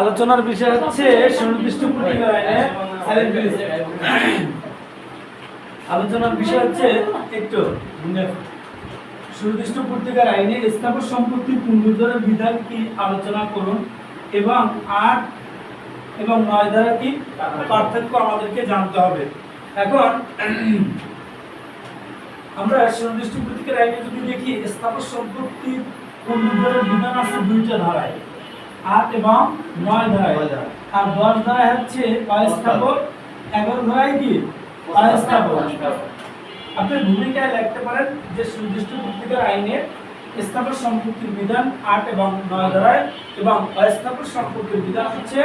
আলোচনার বিষয় হচ্ছে, সুনির্দিষ্ট। আলোচনার বিষয় হচ্ছে একটু সুনির্দিষ্ট পত্রিকার আইনে স্থাপন সম্পত্তি পুনরুদ্ধারের বিধান কি আলোচনা করুন? এবং আট এবং নয় দ্বারা কি পার্থক্য আমাদেরকে জানতে হবে। এখন, আমরা সুনির্দিষ্ট পত্রিকার আইনে যদি দেখি স্থাপন সম্পত্তি পুনরুদ্ধারের বিধান আছে দুইটা ধারায়। আট এবং নয় ধারায়। আর দশ ধারায় হচ্ছে অস্থাপক এগারো ধারায় কি? অস্থাপক আপনি ভূমিকায় লিখতে পারেন যে সুনির্দিষ্ট পত্রিকার আইনে স্থাপন সম্পত্তির বিধান আট এবং নয় ধারায় এবং অস্থাপন সম্পত্তির বিধান হচ্ছে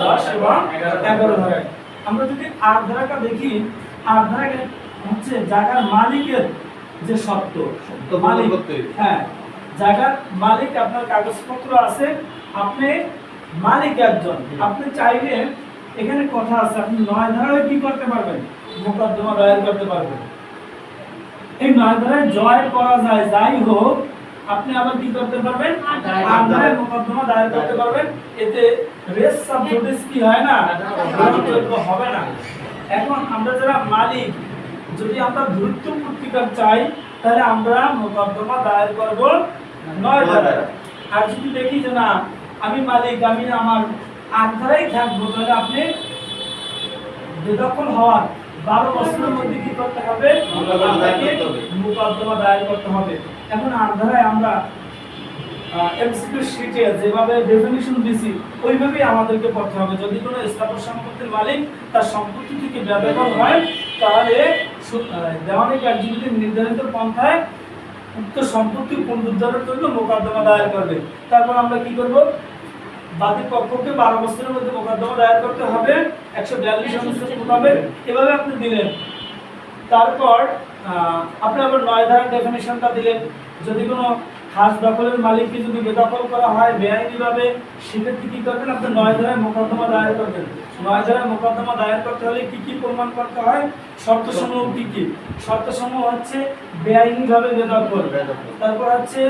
দশ এবং এগারো ধারায়। আমরা যদি আট ধারাটা দেখি আট ধারায় হচ্ছে জায়গার মালিকের যে সত্য মালিক। হ্যাঁ জায়গার মালিক আপনার কাগজপত্র আছে আপনি মালিক একজন। আপনি চাইলে এখানে কথা আছে আপনি নয় ধারায় কি করতে পারবেন? মোকদ্দমা দায়ের করতে পারবেন। এই নয় ধারায় জয় করা যায় যাই হোক আপনি আবার কি করতে পারবেন? ধারায়। মোকদ্দমা দায়ের করতে পারবেন। এতে রেস সাব নোটিস কি হয় না? হবে না। এখন আমরা যারা মালিক যদি আমরা দ্রুত পত্রিকার চাই তাহলে আমরা মোকদ্দমা দায়ের করব নয় ধারায়। আর যদি দেখি যে না আমি মালিক আমি আমার আট থাকব। তাহলে আপনি বেদখল হওয়ার বারো বছরের মধ্যে কি করতে হবে? মোকদ্দমা দায়ের আপনাকে করতে হবে। মোকদ্দমা দায়ের করতে হবে। এখন আট আমরা এমসিকিউ শিটে যেভাবে ডেফিনিশন দিছি ওইভাবেই আমাদেরকে পড়তে হবে। যদি কোনো স্থাপন সম্পত্তির মালিক তার সম্পত্তি থেকে বেদখল হয় তাহলে দেওয়ানি কার্যবিধি নির্ধারিত পন্থায় উক্ত সম্পত্তি পুনরুদ্ধারের জন্য মোকদ্দমা দায়ের করবে। তারপর আমরা কি করব? বাদী পক্ষকে বারো বছরের মধ্যে মোকদ্দমা দায়ের করতে হবে, একশো বিয়াল্লিশ অনুচ্ছেদ মোতাবেক। এভাবে আপনি দিলেন। তারপর আপনি আবার নয় ধারার ডেফিনেশনটা দিলেন। যদি কোনো খাস দখলের মালিককে যদি বেদখল করা হয়, বেআইনিভাবে সেক্ষেত্রে কি করবেন? আপনি নয় ধারায় মোকদ্দমা দায়ের করবেন। নয় ধারায় মোকদ্দমা দায়ের করতে হলে কি কি প্রমাণ করতে হয়? শর্ত সমূহ কি কি? শর্ত সমূহ হচ্ছে বেআইনিভাবে বেদখল। তারপর হচ্ছে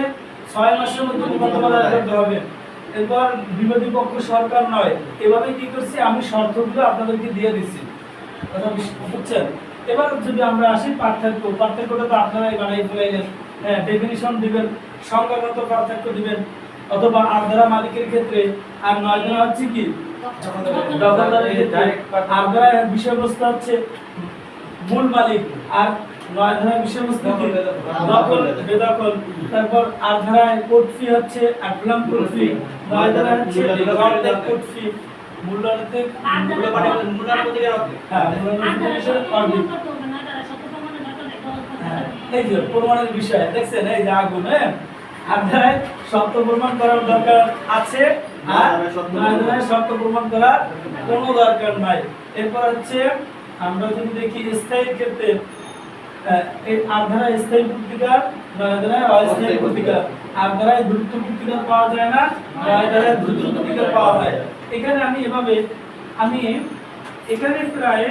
ছয় মাসের মধ্যে মোকদ্দমা দায়ের করতে হবে। এরপর বিরোধী পক্ষ সরকার নয়। এভাবে কি করছি? আমি শর্তগুলো আপনাদেরকে দিয়ে দিচ্ছি বুঝছেন? এবার যদি আমরা আসি পার্থক্য, পার্থক্যটা তো আপনারাই বানাই ফেলাইলেন। হ্যাঁ ডেফিনিশন দিবেন। সংখ্যাগত পার্থক্য দিবেন। অথবা আর্ধারা মালিকের ক্ষেত্রে আর নয় ধারা হচ্ছে কি? বিষয়বস্তু হচ্ছে মূল মালিক আর হ্যাঁ হ্যাঁ, প্রমাণের বিষয় দেখছেন? এই যে আগুন হ্যাঁ? আপনার সত্য প্রমাণ করার দরকার আছে আর সত্য প্রমাণ করার কোনো দরকার নাই। এরপর হচ্ছে আমরা যদি দেখি স্থায়ী ক্ষেত্রে আহ, স্থায়ী পত্রিকা নয় ধারায় অস্থায়ী পত্রিকা। আধারায় দ্রুত পত্রিকা পাওয়া যায় না নয় দ্রুত পত্রিকা পাওয়া যায়। এখানে আমি এভাবে আমি এখানে প্রায়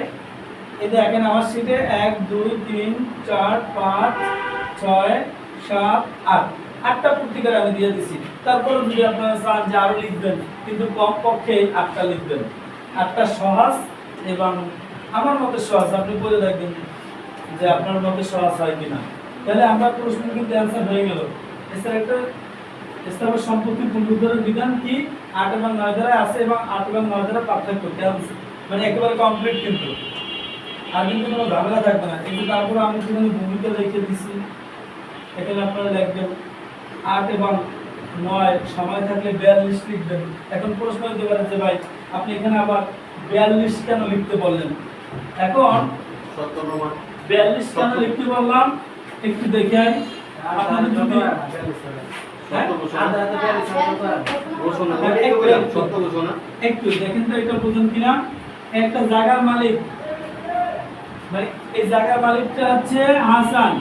এই দেখেন আমার সিটে এক দুই তিন চার পাঁচ ছয় সাত আট। আটটা পত্রিকার আমি দিয়ে দিছি। তারপর যদি আপনারা চান যে আরও লিখবেন, কিন্তু কম পক্ষে আটটা লিখবেন। আটটা সহজ এবং আমার মতে সহজ, আপনি বলে দেখবেন যে আপনার মতে সহজ হয় কিনা। তাহলে আমরা প্রশ্ন কিন্তু অ্যান্সার হয়ে গেল। এছাড়া একটা স্থাবর সম্পত্তি পুনরুদ্ধারের বিধান কি? আট এবং নয় ধারায় আছে এবং আট এবং নয় ধারা পার্থক্য মানে একেবারে কমপ্লিট কিন্তু। আর কিন্তু কোনো ঝামেলা থাকবে না। কিন্তু তারপরে আমি একটুখানি ভূমিকা লিখে দিছি। এখানে আপনারা লিখবেন আট এবং নয় সময় থাকলে বিয়াল্লিশ লিখবেন। এখন প্রশ্ন হতে পারে যে ভাই আপনি এখানে আবার বিয়াল্লিশ কেন লিখতে বললেন? এখন বিয়াল্লিশ কেন লিখতে বললাম? একটু দেখে আই। আপনাদের যদি? ঘোষণা। এই একটু- দেখেন তো এটা বুঝুন কিনা। একটা জায়গার মালিক মানে এই জায়গার মালিকটা হচ্ছে হাসান।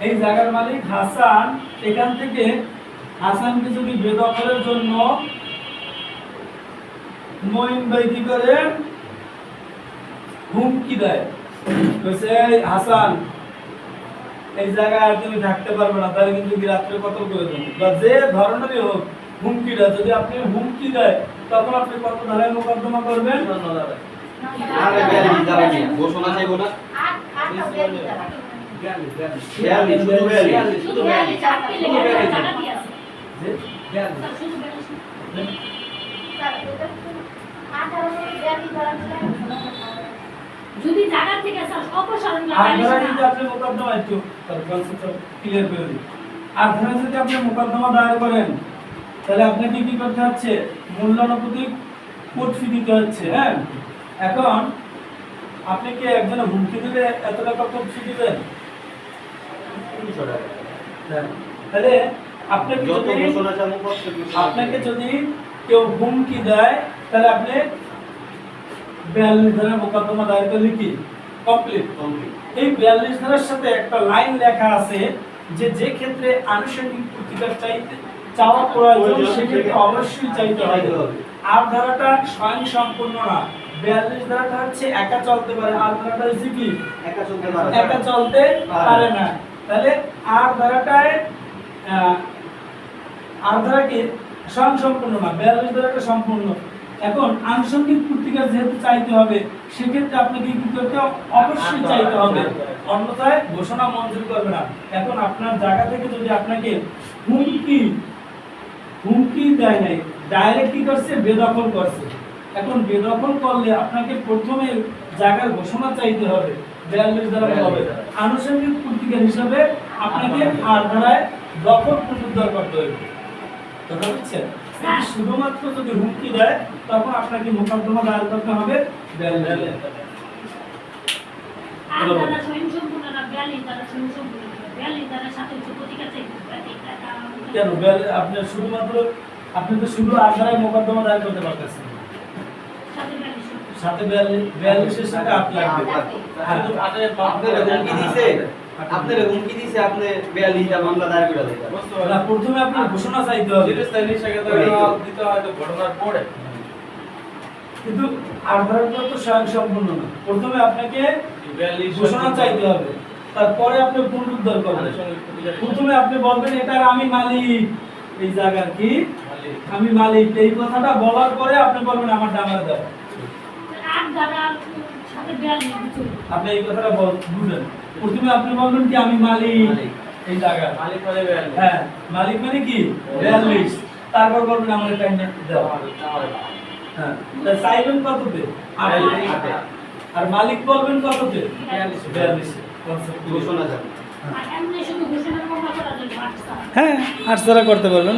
এই জায়গার মালিক হাসান এখান থেকে হাসানকে যদি বেদখলের জন্য করে হুমকি দেয় হাসান এই জায়গায় তুমি থাকতে পারবে না তাহলে কিন্তু রাত্রে করে বা যে ধরনেরই হোক হুমকিটা যদি আপনি হুমকি দেয় তখন আপনি কত ধারায় মোকদ্দমা করবেন ঘোষণা চাইব না যদি জায়গা থেকে অপসারণ আর লাগাইলে যদি আপনি মোকদ্দমা একটু তার কনসেপ্টটা ক্লিয়ার করে দিই। আর ধারা যদি আপনি মোকদ্দমা দায়ের করেন তাহলে আপনাকে কি করতে হচ্ছে? মূল্যানুপাতিক কোর্ট ফি দিতে হচ্ছে হ্যাঁ? এখন আপনি কি একজনে হুমকি দিলে এত টাকা কোর্ট ফি দিবেন? তিনশো টাকা হ্যাঁ। তাহলে আপনাকে যদি আপনাকে কেউ হুমকি দেয় তাহলে আপনি বিয়াল্লিশ ধারার মোকদ্দমা দায়ের করলে কি কমপ্লিট এই বিয়াল্লিশ ধারার সাথে একটা লাইন লেখা আছে যে যে ক্ষেত্রে আনুষঙ্গিক প্রতিকার চাইতে চাওয়া প্রয়োজন সেক্ষেত্রে অবশ্যই চাইতে হবে। আর ধারাটা স্বয়ং সম্পূর্ণ না। বিয়াল্লিশ ধারাটা হচ্ছে একা চলতে পারে আর ধারাটা হচ্ছে কি? একা চলতে পারে। একা চলতে পারে না। তাহলে আর ধারাটায় আর ধারা কি স্বয়ং সম্পূর্ণ না বিয়াল্লিশ ধারাটা সম্পূর্ণ। এখন আনুষঙ্গিক পত্রিকা যেহেতু চাইতে হবে সেক্ষেত্রে আপনাকে কি করতে অবশ্যই চাইতে হবে। অন্যথায় ঘোষণা মঞ্জুর করবে না। এখন আপনার জায়গা থেকে যদি আপনাকে হুমকি হুমকি দেয় নাই ডাইরেক্ট কি করছে? বেদখল করছে। এখন বেদখল করলে আপনাকে প্রথমে জায়গার ঘোষণা চাইতে হবে। বিয়াল্লিশ দ্বারা হবে। আনুষঙ্গিক প্রতিকার হিসাবে আপনাকে আর ধারায় দখল পুনরুদ্ধার করতে হবে কথা বুঝছেন। শুধুমাত্র যদি হুমকি দেয় তখন আপনাকে মোকদ্দমা দায়ের করতে হবে কেন? আপনি শুধুমাত্র আপনি তো শুধু আর ধারায় মোকদ্দমা দায়ের করতে পারতেছেন। সাথে সাথে আট লাগবে হ্যাঁ। আপনার হুমকি দিছে? আপনার হুমকি দিছে আপনি বিয়াল্লিশটা মামলা দায়ের করে প্রথমে আপনার ঘোষণা চাইতে হবে। কিন্তু আধারটা তো স্বয়ং সম্পূর্ণ না। প্রথমে আপনাকে ঘোষণা চাইতে হবে। তারপরে আপনি পুনরুদ্ধার করবেন। প্রথমে আপনি বলবেন এটার আমি মালিক। এই জায়গার কি? আমি মালিক। এই কথাটা বলার পরে আপনি বলবেন আমার ডামার দাও আর যারা সাথে বিয়াল্লিশ দিচ্ছে। আপনি এই কথাটা বুঝলেন। প্রথমে আপনি বলবেন কি আমি মালিক। মালিক। এই জায়গার হ্যাঁ মালিক মানে কি? বিয়াল্লিশ তারপর বলবেন আমার টাইম হ্যাঁ চাইবেন কততে। আর মালিক বলবেন কততে? বিয়াল্লিশ। ঘোষণা যাবে আর। হ্যাঁ ছাড়া করতে পারবেন।